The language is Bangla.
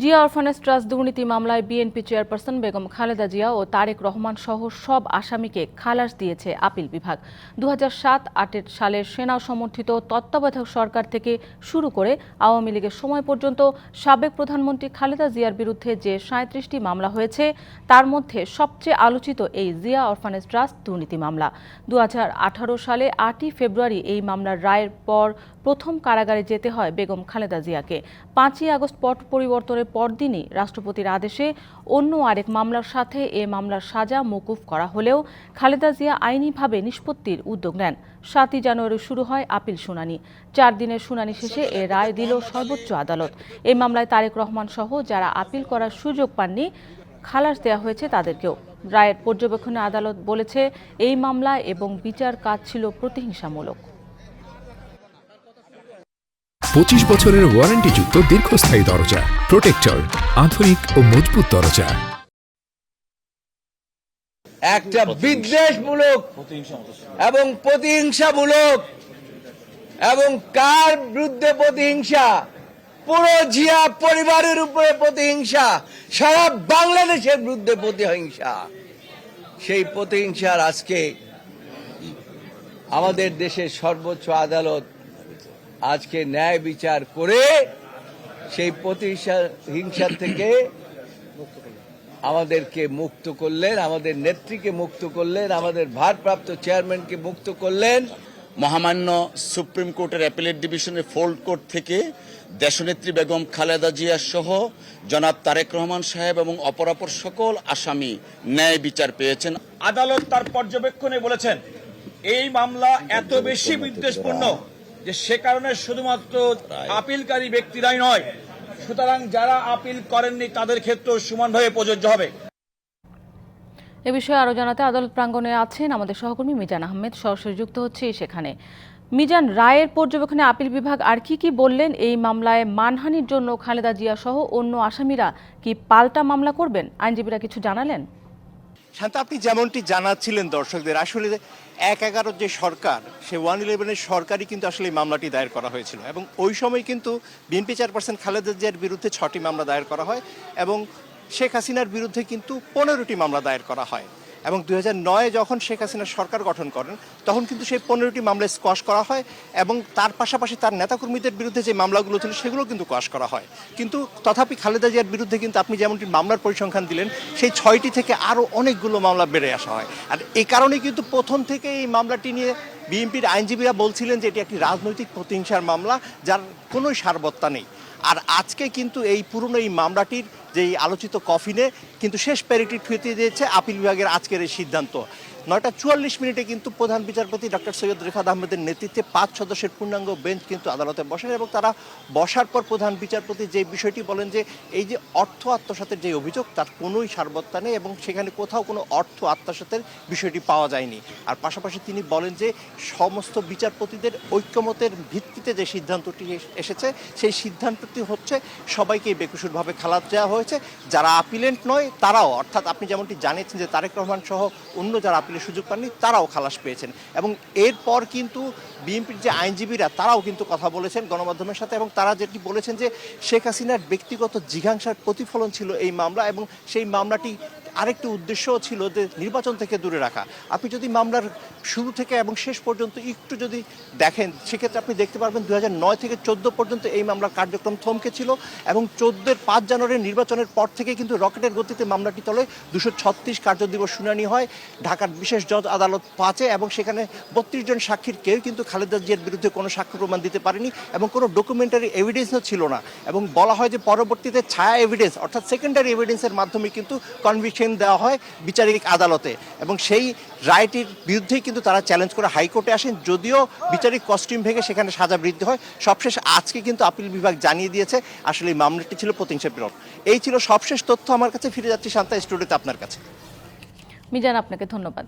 জিয়া অরফানেজ ট্রাস্ট দুর্নীতি মামলায় বিএনপি চেয়ারপারসন বেগম খালেদা জিয়া ও তারেক রহমান সহ সব আসামিকে খালাস দিয়েছে আপিল বিভাগ। দু সাত আটের সালের সেনা সমর্থিত তত্ত্বাবধায়ক সরকার থেকে শুরু করে আওয়ামী লীগের সময় পর্যন্ত সাবেক প্রধানমন্ত্রী খালেদা জিয়ার বিরুদ্ধে যে সাঁত্রিশটি মামলা হয়েছে, তার মধ্যে সবচেয়ে আলোচিত এই জিয়া অরফানেজ ট্রাস্ট দুর্নীতি মামলা। দু হাজার আঠারো সালে আটই ফেব্রুয়ারি এই মামলার রায়ের পর প্রথম কারাগারে যেতে হয় বেগম খালেদা জিয়াকে। পাঁচই আগস্ট পট পরিবর্তনের পরদিনই রাষ্ট্রপতির আদেশে অন্য আরেক মামলার সাথে এ মামলার সাজা মকুফ করা হলেও খালেদা জিয়া আইনিভাবে নিষ্পত্তির উদ্যোগ নেন। সাতই জানুয়ারি শুরু হয় আপিল শুনানি। চার দিনের শুনানি শেষে এ রায় দিল সর্বোচ্চ আদালত। এই মামলায় তারেক রহমান সহ যারা আপিল করার সুযোগ পাননি, খালাস দেওয়া হয়েছে তাদেরকেও। রায়ের পর্যবেক্ষণে আদালত বলেছে, এই মামলা এবং বিচার কাজ ছিল প্রতিহিংসামূলক। পঁচিশ বছরের ওয়ারেন্টিযুক্ত দীর্ঘস্থায়ী দরজা, প্রোটেক্টর, আধুনিক ও মজবুত দরজা। একটা বিদ্বেষমূলক এবং প্রতিহিংসামূলক এবং কার বিরুদ্ধে প্রতিহিংসা? পুরো জিয়া পরিবারের উপরে প্রতিহিংসা, সারা বাংলাদেশের বিরুদ্ধে প্রতিহিংসা। সেই প্রতিহিংসার আজকে আমাদের দেশের সর্বোচ্চ আদালত আজকে ন্যায় বিচার করে সেই প্রতিহিংসা হিংসা থেকে আমাদেরকে মুক্ত করলেন আমাদের নেত্রীকে মুক্ত করলেন আমাদের ভারপ্রাপ্ত চেয়ারম্যানকে মুক্ত করলেন। মহামান্য সুপ্রিম কোর্টের অ্যাপিলেট ডিভিশনের ফোল্ড কোর্ট থেকে দেশনেত্রী বেগম খালেদা জিয়া সহ জনাব তারেক রহমান সাহেব এবং অপরাপর সকল আসামি ন্যায় বিচার পেয়েছেন। আদালত তার পর্যবেক্ষণে বলেছেন এই মামলা এত বেশি বিদ্বেষপূর্ণ যে সে কারণে শুধুমাত্র আপিলকারী ব্যক্তিরাই নয় সুতরাং যারা আপিল করেননি তাদের ক্ষেত্রেও সমানভাবে প্রযোজ্য হবে। এ বিষয়ে আরও জানাতে আদালত প্রাঙ্গণে আছেন আমাদের সহকর্মী মিজান আহমেদ। সরাসরি যুক্ত হচ্ছে সেখানে। মিজান রায়ের পর্যবেক্ষণে আপিল বিভাগ আর কি কি বললেন? এই মামলায় মানহানির জন্য খালেদা জিয়া সহ অন্য আসামিরা কি পাল্টা মামলা করবেন? আইনজীবীরা কিছু জানালেন? শান্ত, আপনি যেমনটি জানাচ্ছিলেন দর্শকদের, আসলে এক এগারোর যে সরকার, সে ওয়ান ইলেভেনের সরকারই কিন্তু আসলে এই মামলাটি দায়ের করা হয়েছিল। এবং ওই সময় কিন্তু বিএনপি চেয়ারপারসন খালেদা জিয়ার বিরুদ্ধে ছটি মামলা দায়ের করা হয় এবং শেখ হাসিনার বিরুদ্ধে কিন্তু পনেরোটি মামলা দায়ের করা হয়। এবং দুই নয় যখন শেখ হাসিনা সরকার গঠন করেন, তখন কিন্তু সেই পনেরোটি মামলা স্কোয়াশ করা হয় এবং তার পাশাপাশি তার নেতাকর্মীদের বিরুদ্ধে যে মামলাগুলো ছিল সেগুলো কিন্তু কোয়াশ করা হয়। কিন্তু তথাপি খালেদা জিয়ার বিরুদ্ধে কিন্তু আপনি যেমনটি মামলার পরিসংখ্যান দিলেন, সেই ছয়টি থেকে আরও অনেকগুলো মামলা বেড়ে আসা হয়। আর এই কারণে কিন্তু প্রথম থেকে এই মামলাটি নিয়ে বিএনপির আইনজীবীরা বলছিলেন যে এটি একটি রাজনৈতিক প্রতিহিংসার মামলা, যার কোনো সারবত্তা নেই। আর আজকে কিন্তু এই পুরনো এই মামলাটির যে আলোচিত কফিনে কিন্তু শেষ প্যারিটি ঠুয়েতে দিয়েছে আপিল বিভাগের আজকের এই সিদ্ধান্ত। নয়টা চুয়াল্লিশ মিনিটে কিন্তু প্রধান বিচারপতি ডক্টর সৈয়দ রেফাত আহমেদের নেতৃত্বে পাঁচ সদস্যের পূর্ণাঙ্গ বেঞ্চ কিন্তু আদালতে বসেন এবং তারা বসার পর প্রধান বিচারপতি যে বিষয়টি বলেন যে এই যে অর্থ আত্মসাতের যে অভিযোগ, তার কোনোই সারবত্তা নেই এবং সেখানে কোথাও কোনো অর্থ আত্মসাতের বিষয়টি পাওয়া যায়নি। আর পাশাপাশি তিনি বলেন যে সমস্ত বিচারপতিদের ঐক্যমতের ভিত্তিতে যে সিদ্ধান্তটি এসেছে, সেই সিদ্ধান্তটি হচ্ছে সবাইকে বেকসুরভাবে খালাস দেওয়া হয়েছে। যারা আপিলেন্ট নয়, তারাও। অর্থাৎ আপনি যেমনটি জানিয়েছেন যে তারেক রহমান সহ অন্য যারা আপিলের সুযোগ পাননি, তারাও খালাস পেয়েছেন। এবং এরপর কিন্তু বিএনপির যে আইনজীবীরা, তারাও কিন্তু কথা বলেছেন গণমাধ্যমের সাথে এবং তারা যেটি বলেছেন যে শেখ হাসিনার ব্যক্তিগত জিঘাংসার প্রতিফলন ছিল এই মামলা এবং সেই মামলাটি আরেকটি উদ্দেশ্য ছিল যে নির্বাচন থেকে দূরে রাখা। আপনি যদি মামলার শুরু থেকে এবং শেষ পর্যন্ত একটু যদি দেখেন, সেক্ষেত্রে আপনি দেখতে পারবেন দু নয় থেকে চোদ্দ পর্যন্ত এই মামলার কার্যক্রম থমকে ছিল এবং চোদ্দের পাঁচ জানুয়ারি নির্বাচনের পর থেকে কিন্তু রকেটের গতিতে মামলাটি তলে দুশো ছত্রিশ কার্যদিবস শুনানি হয়। ঢাকার বিশেষ জজ আদালত পাঁচে এবং সেখানে বত্রিশ জন সাক্ষীর কেউ কিন্তু খালেদা জিয়ার বিরুদ্ধে কোনো সাক্ষ্য প্রমাণ দিতে পারেনি এবং কোনো ডকুমেন্টারি এভিডেন্সও ছিল না এবং বলা হয় যে পরবর্তীতে ছায়া এভিডেন্স অর্থাৎ সেকেন্ডারি এভিডেন্সের মাধ্যমে কিন্তু কনভিকশন দেওয়া হয় বিচারিক আদালতে এবং সেই রায়টির বিরুদ্ধেই কিন্তু তারা চ্যালেঞ্জ করে হাইকোর্টে আসেন। যদিও বিচারিক কস্টিউম ভেঙে সেখানে সাজা বৃদ্ধি হয়। সবশেষ আজকে কিন্তু আপিল বিভাগ জানিয়ে দিয়েছে, আসলে এই মামলাটি ছিল প্রতিংশা বিরোধ এই ছিল সবশেষ তথ্য আমার কাছে। ফিরে যাচ্ছি শান্তা স্টুডিওতে আপনার কাছে। মিজান, আপনাকে ধন্যবাদ।